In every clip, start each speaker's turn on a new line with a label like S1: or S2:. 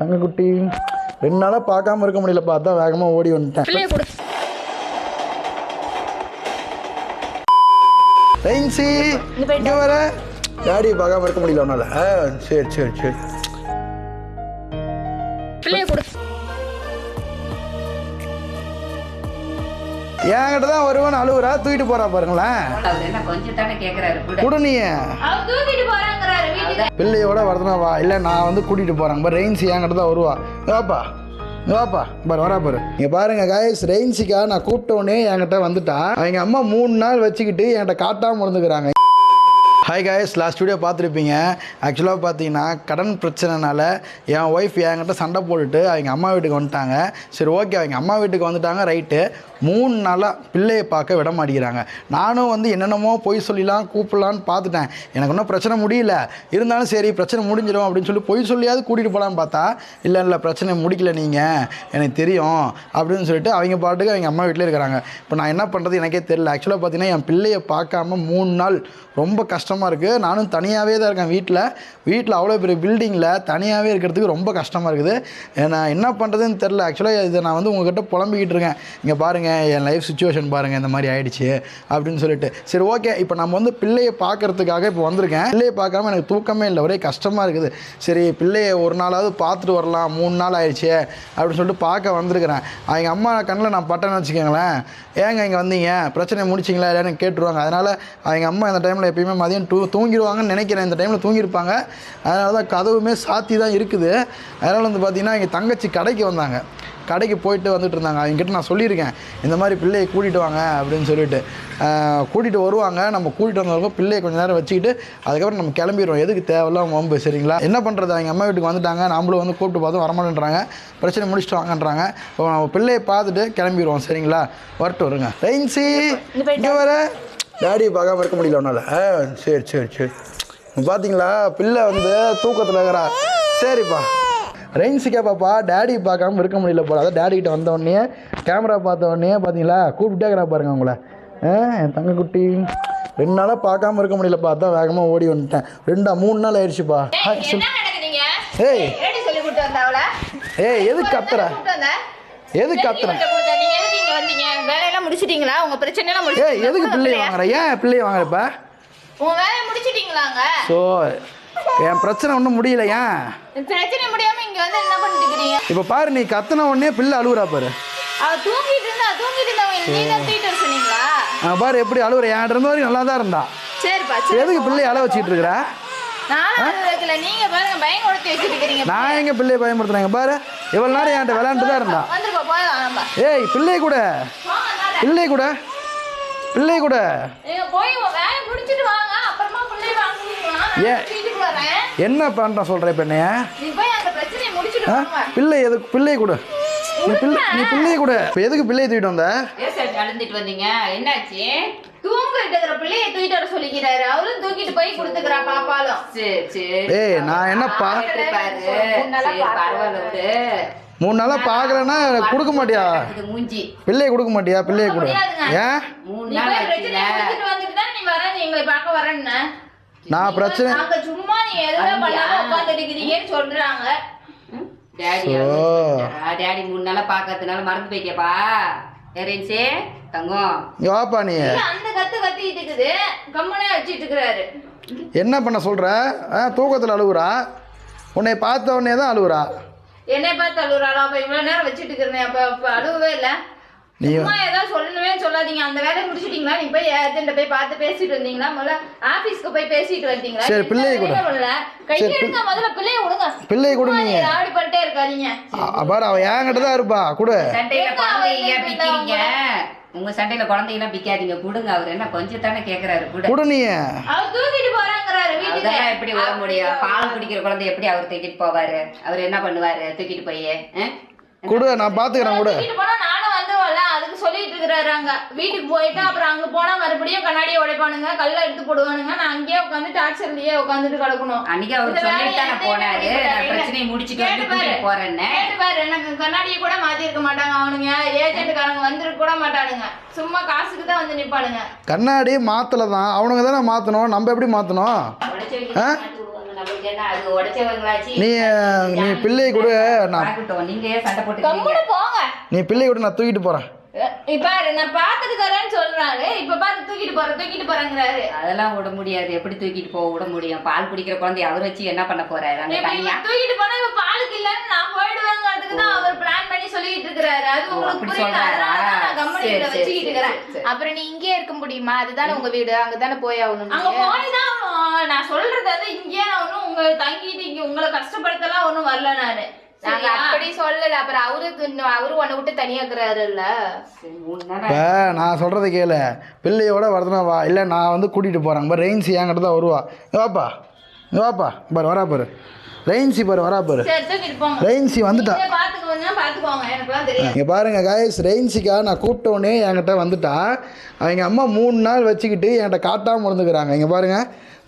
S1: தங்கக்குட்டி ரெண்டு நாளாக பார்க்காம இருக்க முடியலப்பா. அதான் வேகமாக ஓடி வந்துட்டேன். ரைன்சி
S2: இங்க
S1: வர. டாடியை பார்க்காம இருக்க முடியல உன்னால? ஆ சரி சரி சரி. என்கிட்ட தான் வருவான்னு அழுவுறா. தூக்கிட்டு போறா பாருங்களேன்.
S3: கொஞ்சம் தானே கேக்குறாரு. கூட
S1: கொடு நீ பிள்ளையோட வரதுனா வா இல்லை நான் வந்து கூட்டிகிட்டு போகிறேன் பாரு ரெயின்சி என்கிட்ட தான் வருவா வாப்பா வாப்பா. பாரு வரா பாரு. நீங்கள் பாருங்க காய்ஸ் ரெயின்சிக்கா நான் கூப்பிட்டோன்னே என்கிட்ட வந்துட்டா. அவங்க அம்மா மூணு நாள் வச்சுக்கிட்டு என்கிட்ட காட்டாமல் இருந்துக்கிறாங்க. ஹாய் காய்ஸ் லாஸ்ட் வீடியோ பார்த்துருப்பீங்க. ஆக்சுவலாக பார்த்தீங்கன்னா கடன் பிரச்சனைனால என் ஒய்ஃப் என்கிட்ட சண்டை போட்டுட்டு அவங்க அம்மா வீட்டுக்கு வந்துட்டாங்க. சரி ஓகே அவங்க அம்மா வீட்டுக்கு வந்துட்டாங்க ரைட்டு மூணு நாளாக பிள்ளையை பார்க்க விட மாட்டேங்கிறாங்க. நானும் வந்து என்னென்னமோ பொய் சொல்லிலாம் கூப்பிடலான்னு பார்த்துட்டேன். எனக்கு ஒன்றும் பிரச்சனை முடியல. இருந்தாலும் சரி பிரச்சனை முடிஞ்சிடும் அப்படின்னு சொல்லி பொய் சொல்லியாவது கூட்டிகிட்டு போகலான்னு பார்த்தா இல்லை இல்லை பிரச்சனை முடிக்கல நீங்கள் எனக்கு தெரியும். அப்படின்னு சொல்லிட்டு அவங்க பாட்டுக்கு அவங்க அம்மா வீட்டில் இருக்கிறாங்க. இப்போ நான் என்ன பண்ணுறது எனக்கே தெரியல. ஆக்சுவலாக பார்த்தீங்கன்னா என் பிள்ளையை பார்க்காம மூணு நாள் ரொம்ப கஷ்டமாக இருக்குது நானும் தனியாகவே தான் இருக்கேன் வீட்டில் வீட்டில் அவ்வளோ பெரிய பில்டிங்கில் தனியாகவே இருக்கிறதுக்கு ரொம்ப கஷ்டமாக இருக்குது. நான் என்ன பண்ணுறதுன்னு தெரில ஆக்சுவலாக இதை நான் வந்து உங்ககிட்ட புலம்பிக்கிட்டு இருக்கேன். இங்கே பாருங்கள் என் லைஃப் சுச்சுவேஷன் பாருங்கள் இந்த மாதிரி ஆயிடுச்சு அப்படின்னு சொல்லிட்டு. சரி ஓகே இப்போ நம்ம வந்து பிள்ளையை பார்க்கறதுக்காக இப்போ வந்திருக்கேன். பிள்ளையை பார்க்காம எனக்கு தூக்கமே இல்லை ஒரே கஷ்டமாக இருக்குது. சரி பிள்ளையை ஒரு நாளாவது பார்த்துட்டு வரலாம் மூணு நாள் ஆயிடுச்சு அப்படின்னு சொல்லிட்டு பார்க்க வந்திருக்கிறேன். அவங்க அம்மா கண்ணில் நான் பட்டேன்னு வச்சுக்கோங்களேன். ஏங்க இங்கே வந்தீங்க? பிரச்சனை முடிச்சிங்களா இல்லைன்னு கேட்டுருவாங்க. அதனால் அவங்க அம்மா இந்த டைமில் எப்பயுமே மதியம் டூ தூங்கிடுவாங்கன்னு நினைக்கிறேன். இந்த டைமில் தூங்கியிருப்பாங்க. அதனால தான் கதவுமே சாத்தி தான் இருக்குது. அதனால் வந்து பார்த்திங்கன்னா எங்கள் தங்கச்சி கடைக்கு வந்தாங்க. கடைக்கு போயிட்டு வந்துட்டு இருந்தாங்க அவங்ககிட்ட நான் சொல்லியிருக்கேன் இந்த மாதிரி பிள்ளையை கூட்டிகிட்டு வாங்க அப்படின்னு சொல்லிட்டு. கூட்டிகிட்டு வருவாங்க. நம்ம கூட்டிகிட்டு வந்தவங்க பிள்ளையை கொஞ்சம் நேரம் வச்சுக்கிட்டு அதுக்கப்புறம் நம்ம கிளம்பிடுவோம் எதுக்கு தேவையில்லாம் வம்பு சரிங்களா? என்ன பண்ணுறது அவங்க அம்மா வீட்டுக்கு வந்துட்டாங்க. நம்மளும் வந்து கூப்பிட்டு பார்த்தோம் வரமாட்டேன்றாங்க பிரச்சனை முடிச்சுட்டு வாங்கன்றாங்க. இப்போ நம்ம பிள்ளையை பார்த்துட்டு கிளம்பிடுவோம் சரிங்களா? வரட்டு வருங்க. ரைன்சி இங்கே வர. டாடியை பார்க்காம இருக்க முடியல உன்னால. ஆ சரி சரி சரி. பார்த்தீங்களா பிள்ளை வந்து தூக்கத்தில் இருக்கிறா. சரிப்பா. ரெயின்ஸுக்கே பாப்பா டேடி பார்க்காம இருக்க முடியல போல. அதான் டேடி கிட்ட வந்த உடனே கேமரா பார்த்த உடனே பார்த்தீங்களா கூப்பிட்டே இருக்கிறா பாருங்க ஆ என் தங்கக்குட்டி. ரெண்டு நாளாக பார்க்காம இருக்க முடியலப்பா. அதான் வேகமாக ஓடி வந்துட்டேன். ரெண்டா மூணு நாள் ஆயிடுச்சுப்பா. ஏய். ஏய் எது கத்துற? எது கத்துற?
S2: வேலையெல்லாம் முடிச்சிட்டீங்களா? உங்க பிரச்சனை எல்லாம்
S1: ஏய்
S2: முடிச்சிட்டீங்களா?
S1: எதுக்கு பிள்ளைய வாங்குற? ஏன் பிள்ளைய வாங்குறப்ப
S2: உங்க வேலையை முடிச்சிட்டீங்களாங்க?
S1: ஸோ என் பிரச்சனை ஒன்றும் முடியல ஏன்?
S2: பிரச்சனை முடியாம இங்க வந்து என்ன பண்ணிட்டு
S1: இப்போ பாரு நீ கத்துன உடனே பிள்ளை அழுகுறா பாரு.
S2: அவ தூங்கிட்டு இருந்தா தூங்கிட்டு இருந்தவங்க நீ தான் தூக்கிட்டு வர சொன்னீங்களா?
S1: நான் பாரு எப்படி அழுகுற என் இருந்த வரைக்கும் நல்லா தான் இருந்தா.
S2: சரிப்பா
S1: எதுக்கு பிள்ளைய அழ வச்சுட்டு இருக்கிற?
S2: நீங்க பாருங்க பயம் கொடுத்து வச்சுட்டு இருக்கீங்க
S1: நான் எங்க பிள்ளைய பயன்படுத்துறேங்க பாரு இவ்வளோ நேரம் என்கிட்ட விளையாண்டு தான் இருந்தா. ஏய் பிள்ளை கூட. பிள்ளை கூட. பிள்ளை கூட.
S2: போய் வேலையை முடிச்சிட்டு வாங்க
S1: ஏன்? என்ன பண்ணுற சொல்கிற இப்போ என்னைய
S2: நீ போய் அந்த பிரச்சனையை முடிச்சிட்டு
S1: ஆ
S2: வாங்க
S1: பிள்ளை எதுக்கு பிள்ளை கூட. நீ பிள்ளை நீ பிள்ளைய கூட. இப்போ எதுக்கு பிள்ளைய தூக்கிட்டு வந்த?
S3: நடந்துட்டு வந்தீங்க? என்னாச்சு?
S2: பிள்ளைய
S1: நான் என்னப்பா? மூணு நாளாக பார்க்கலன்னா கொடுக்க மாட்டியா? பிள்ளைய கொடுக்க மாட்டியா? பிள்ளைய கொடு. ஏன்? நான் பிரச்சனை
S2: நாங்க சும்மா நீ எதுவுமே பண்ணாம உட்காந்துட்டு இருக்கிறீங்கன்னு சொல்றாங்க.
S3: டேடி
S1: ஓ.
S3: டேடி மூணு நாளா பாக்கிறதுனால மறந்து போயிட்டியாப்பா? ஏறேன்சே தங்கம்.
S1: வாப்பா நீ.
S2: அந்த கத்து கத்திட்டு இருக்குது கம்மனே வச்சிட்டு இருக்கிறாரு.
S1: என்ன பண்ண சொல்கிற ஆ தூக்கத்தில் அழுகுறா உன்னை பார்த்த உடனே தான் அழுகுறா
S2: என்னை பார்த்து அழுகுறாளா அப்ப இவ்வளவு நேரம் வச்சிட்டு இருக்கிறேன் அப்ப அப்ப அழுகவே இல்ல.
S1: நீ
S2: ஏதாவது சொல்லணுமே சொல்லாதீங்க. அந்த வேலையை முடிச்சிட்டீங்களா? நீ போய் ஏஜென்ட்ட போய் பார்த்து பேசிட்டு வந்தீங்களா முதல்ல ஆபீஸ்க்கு போய் பேசிட்டு வந்தீங்களா?
S1: சரி, பிள்ளையை கொடு.
S2: முதல்ல பிள்ளைய விடுங்க
S1: பிள்ளைய கொடு
S2: சும்மா
S1: நீ
S2: ஆடி பண்ணிட்டே இருக்காதீங்க.
S1: பாரு அவள் என்கிட்ட தான் இருப்பா. கொடு.
S3: சண்டையில
S2: அவர்
S3: பிக்கிறீங்க உங்க சண்டையில குழந்தைங்களாம் பிக்காதீங்க கொடுங்க. அவர் என்ன கொஞ்சம் தானே கேக்குறாரு. கூட.
S1: கொடு நீ
S2: அவர் தூக்கிட்டு போறாங்கிறாரு வீட்டுக்கு.
S3: அதெல்லாம் எப்படி வர முடியும்? பால் குடிக்கிற குழந்தை எப்படி அவர் தூக்கிட்டு போவாரு? அவர் என்ன பண்ணுவாரு? தூக்கிட்டு போய்?
S1: கொடு நான் பார்த்துக்கிறேன் கொடு.
S2: வந்துருவேன்ல அதுக்கு சொல்லிட்டு இருக்கிறாரு அங்க வீட்டுக்கு போயிட்டு அப்புறம் அங்க போனா மறுபடியும் கண்ணாடியை உடைப்பானுங்க கல்ல எடுத்து போடுவானுங்க. நான் அங்கேயே உட்காந்து டார்ச்சர்லயே உட்காந்துட்டு கிடக்கணும்.
S3: அன்னைக்கு அவர்
S2: இந்த
S3: சொல்லிட்டு தானே
S2: வேலையை
S3: போனாரு. பிரச்சனையை முடிச்சுட்டு வந்து. கூட்டிட்டு போறேன்னு.
S2: பாரு. எனக்கு கண்ணாடியை கூட மாத்தி இருக்க மாட்டாங்க அவனுங்க. ஏஜென்ட்காரங்க வந்துருக்க கூட மாட்டானுங்க. சும்மா காசுக்கு தான் வந்து நிப்பானுங்க
S1: கண்ணாடி மாத்தலை தான் அவனுங்க தானே மாற்றணும் நம்ம எப்படி மாற்றணும்
S3: உடைச்சு
S1: ஆ?
S3: வைக்க மாத்தி விடுவாங்க நம்மளுக்கு என்ன அது உடைச்சவங்களாச்சு.
S1: நீ நீ பிள்ளையை கூட. நான்
S3: நீங்க சண்டை போட்டு
S1: நீ பிள்ளையை கூட நான் தூக்கிட்டு போகிறேன்
S2: இப்ப நான் பாத்துட்டு தரேன்னு சொல்றாரு. இப்ப பாத்து தூக்கிட்டு போறேன் தூக்கிட்டு போறேங்கிறாரு.
S3: அதெல்லாம் விட முடியாது. எப்படி தூக்கிட்டு போக விட முடியும்? பால் குடிக்கிற குழந்தைய அவர் வச்சு என்ன பண்ண போறாரு? அங்க
S2: இப்ப
S3: தனியா?
S2: தூக்கிட்டு போனா இப்ப பாலுக்கு இல்லன்னு நான் போயிடுவேங்க அதுக்கு தான் அவர் பிளான் பண்ணி சொல்லிட்டு இருக்கிறாரு. அது உங்களுக்கு புரியல நான் கம்பெனி
S3: சரி, சரி,
S2: வச்சுக்கிட்டு இருக்கிறேன்.
S4: அப்புறம் நீ இங்கேயே இருக்க முடியுமா? அதுதானே உங்க வீடு. அங்கதானே போய் ஆகணும்
S2: அங்க. போய்தான் ஆகணும். நான் சொல்றது வந்து இங்கேயே நான் ஒண்ணும் உங்க தங்கிட்டு இங்க உங்களை கஷ்டப்படுத்தலாம் ஒண்ணும் வரல நானு.
S4: நாங்க? அப்படி சொல்லல. அப்புறம் அவரு இன்னும் அவரு உன்னை விட்டு தனியா
S1: இப்போ நான் சொல்கிறத கேளு. பிள்ளையோட வரதுனா வா. இல்லை நான் வந்து கூட்டிகிட்டு போகிறேன் பாரு ரெயின்சி என்கிட்ட தான் வருவா. இங்க வாப்பா. இங்க வாப்பா. பாரு வரா பாரு. ரெயின்சி பாரு வரா பாரு. ரெயின்சி வந்துட்டா. இங்கே பாருங்க காய்ஸ் ரெயின்சிக்கா நான் கூப்பிட்டோன்னே என்கிட்ட வந்துட்டா. அவங்க அம்மா மூணு நாள் வச்சுக்கிட்டு என்கிட்ட காட்டாமல் இருந்துக்கிறாங்க இங்கே பாருங்க.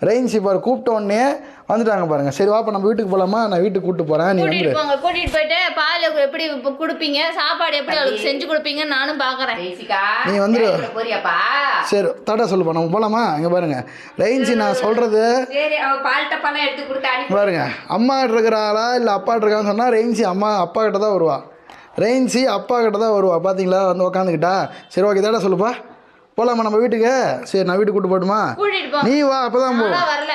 S1: ரெயின்சி பாரு கூப்பிட்டோன்னே வந்துட்டாங்க பாருங்க. சரி வாப்பா நம்ம வீட்டுக்கு போகலாமா நான் வீட்டுக்கு கூப்பிட்டு போகிறேன் நீ
S2: போங்க கூட்டிட்டு போயிட்டு பால் எப்படி குடுப்பீங்க சாப்பாடு எப்படி அவளுக்கு செஞ்சு கொடுப்பீங்கன்னு நானும் பாக்குறேன்.
S3: பேசிக்கா
S1: நீ.
S3: போறியாப்பா?
S1: சரி டாட்டா சொல்லுப்பா நம்ம போகலாமா இங்கே பாருங்க. ரெயின்சி நான் சொல்கிறது
S3: சரி அவ பால் டப்பாலாம் எடுத்து கொடுத்து அனுப்பி
S1: பாருங்க. அம்மா இருக்கிறாளா இல்லை அப்பா இருக்கான்னு சொன்னால் ரெயின்சி அம்மா அப்பா கிட்ட தான் வருவா. ரெயின்சி அப்பா கிட்ட தான் வருவா. பார்த்தீங்களா வந்து உக்காந்துக்கிட்டா. சரி ஓகே தாடா சொல்லுப்பா. போகலாமா நம்ம வீட்டுக்கு? சரி நான் வீட்டுக்கு கூட்டு போட்டுமா நீ வா அப்பதான் போ.
S2: வரல.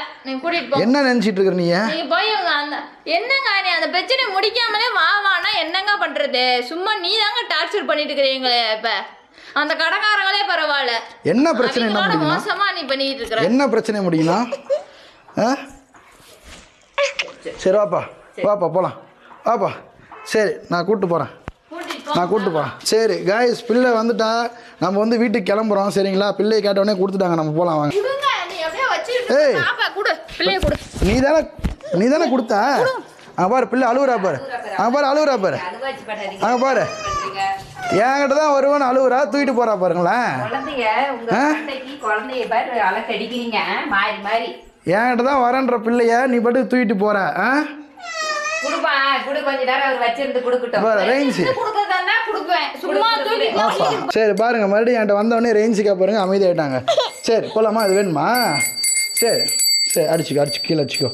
S1: என்ன நினச்சிட்டு இருக்கிற நீ?
S2: போய் அந்த என்னங்க நீ அந்த பிரச்சனை முடிக்காமலே வா வானா என்னங்க பண்றது? சும்மா நீ தாங்க டார்ச்சர் பண்ணிட்டு இருக்கிறீங்களே இப்ப. அந்த கடைக்காரங்களே பரவாயில்ல.
S1: என்ன பிரச்சனை என்ன
S2: மோசமா நீ பண்ணிட்டு இருக்கிற?
S1: என்ன பிரச்சனை முடியுமா? சரி வாப்பா. வாப்பா போகலாம் வாப்பா. சரி நான் கூப்பிட்டு போகிறேன்
S2: கூட்டிட்டு போ
S1: நான் கூப்பிட்டு போகிறேன் சரி காய்ஸ் பிள்ளை வந்துட்டா நம்ம வந்து வீட்டுக்கு கிளம்புறோம் சரிங்களா? பிள்ளையை கேட்டவுடனே கொடுத்துட்டாங்க நம்ம போகலாம் வாங்க.
S2: கொடுங்க நீ அப்படியே வச்சிட்டு
S1: ஏய்.
S2: பாப்பா கொடு. பிள்ளைய கொடு.
S1: நீ தானே நீ தானே கொடுத்த? அங்கே பாரு பிள்ளை அழுவுறா பாரு. அங்கே பாரு அழுவுறா பாரு. அங்கே பாரு. என்கிட்ட தான் வருவேன்னு அழுவுறா தூக்கிட்டு போகிறா பாருங்களேன். என்கிட்ட தான் வரேன்ற பிள்ளைய நீ பாட்டுக்கு தூக்கிட்டு போற ஆ? சரி பாருங்க மறுபடியும் என்கிட்ட வந்தவொடனே ரெயின்சிக்கா பாருங்க அமைதியாயிட்டாங்க. சரி போலாமா? அது வேணுமா? சரி சரி அடிச்சுக்கோ அடிச்சு கீழே அடிச்சுக்கோ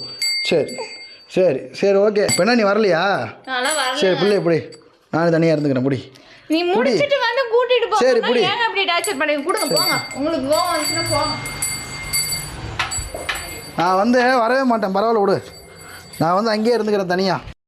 S1: சரி சரி சரி ஓகே இப்போ என்ன நீ வரலையா? சரி பிள்ளை எப்படி நானும் தனியாக இருந்துக்கிறேன் முடி
S2: நீ முடிச்சிட்டு வந்து கூட்டிட்டு போ.
S1: சரி, புடி.
S2: ஏங்க அப்படி டார்ச்சர் பண்ணி கொடுங்க போங்க. உங்களுக்கு கோவம் வந்துச்சுன்னா போங்க.
S1: நான் வந்து வரவே மாட்டேன். பரவாயில்ல விடு. நான் வந்து அங்கேயே இருந்துக்கிறேன் தனியாக